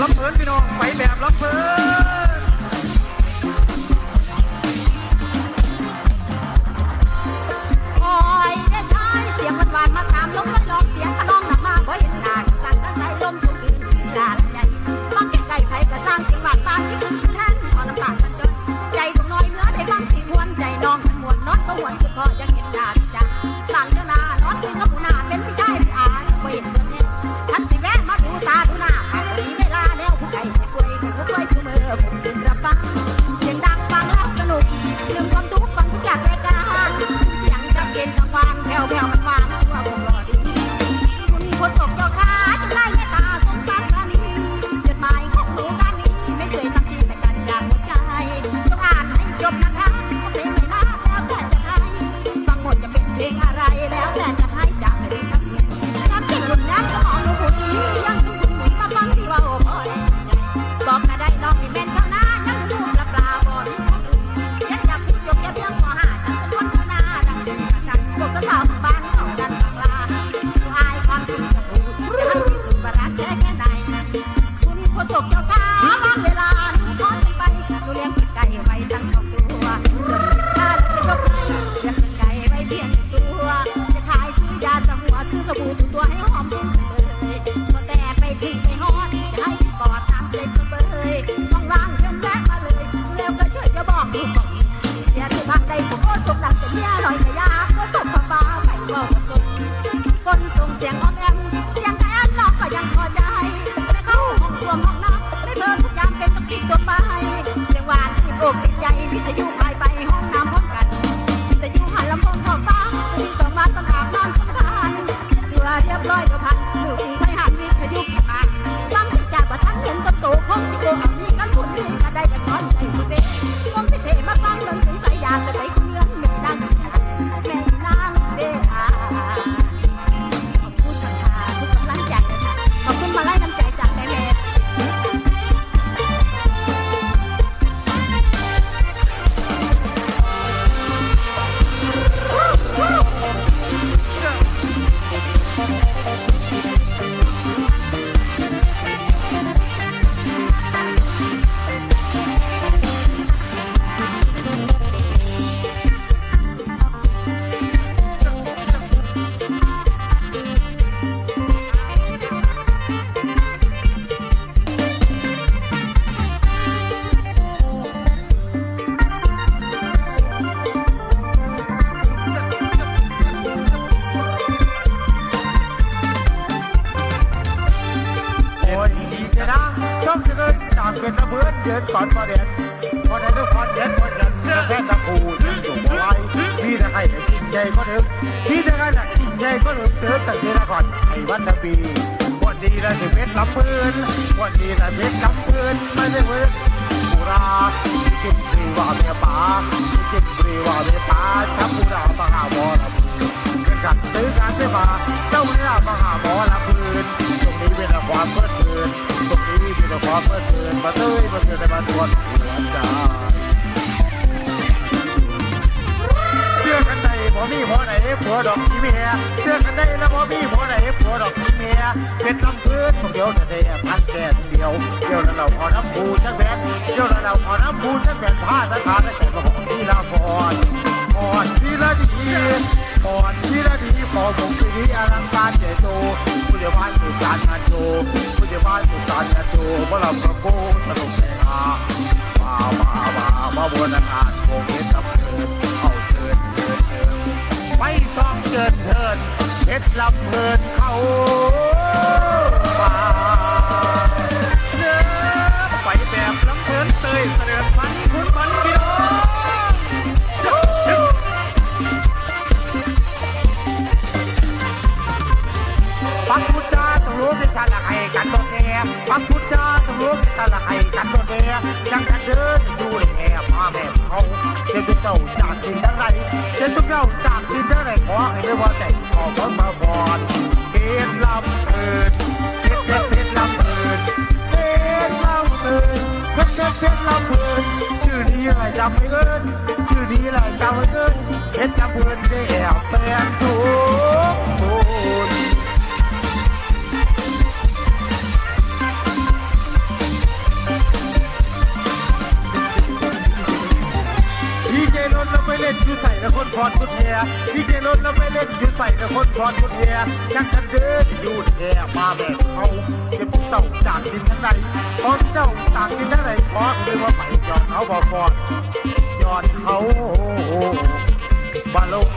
ลำเพลินพี่น้องไปแบบลำเพลิน นะช่องเสนอจากเป็นระเบิดเดินก่อนพอเด่นพอเด่นทุกคนเด่นพอเด่นเสื้อแค่ตะปูยืนอยู่บ่ไหวมีแต่ใครแต่กินใหญ่ก็เดิมมีแต่ใครแต่กินใหญ่ก็เดิมเติมแต่เจนะก่อนไอ้วันตะปีวันดีนะจะเป็นลำปืนวันดีนะเป็นลำปืนไม่ได้เว้ยบุรากินปรีว่าเมียป่ากินปรีว่าเมียป่าชับบุรามหาวรเป็นกันซื้อการไม่มาเจ้าเนี่ยมหาหมอลำปืนตรงนี้เป็นความเพลิดเพลิน นี้เปิดเพลินมาเต้ยมาเตือนมาตรวจหัวใจเสื้อกันได้บ่มีผัวไหนผัวดอกอีเมียเสื้อกันได้แล้วบ่มีผัวไหนผัวดอกอีเมียเป็นลำพื้นของเดียวแต่เดียพันแดดเดียวเดียวนั้นเราพอน้ำปูจักแบนเดียวนั้นเราพอน้ำปูจักแบนผ้าสถานแต่ก็ของที่ลาพรพรที่ละดีพรที่ละดีพอผมปีนี้อลังการใหญ่โตผู้เดียวบ้านสุดการงาโจ ผู้เดียวบ้านสุกรงานโจเพราะประโกตลกแห่งอามามามามาบนอากาศคงเห็นตำเนินเอาเชิญเชิญเชิญไปซ่องเจินเทินเพชรลำเพลินเขาป่าเสือไปแบบลำเพลินเตยเสด็จพันคุณพันพี่น้องชุบชุบฟังพุทธาสรู้ที่ฉันละให้กันโดด แน่ฟังพุทธาสรู้ที่ฉันละให้กันโดดแน่ยังกันเดินอยู่แห่มาแม่เขาเจ้าเจ้าจากทินทั้งไรเจ้าเจ้าจากทินทั้งไรขอให้ได้ว่าใจขอพิ่มาบอนเพชรลำเพลินเพชรเพชรเพชรลำเพลินเพชรลำเพลินเพชรเพชรเพชรลำเพลินชื่อนี้อะไรจำไม่เอินชื่อนี้อะไรจำไม่เอินเพชรลำเพลินได้แอบแฟนทุกคน ดีเจรถแล้วไม่เล่นอยู่ใส่แต่คนพรคนแย่ยังกันเดินอยู่แย่มาแบบเขาเก็บเศร้าจากดินทั้งใดพอเจ้าจากดินทั้งใดขอคือว่าไปยอดเขาบอกก่อนยอดเขาบาลง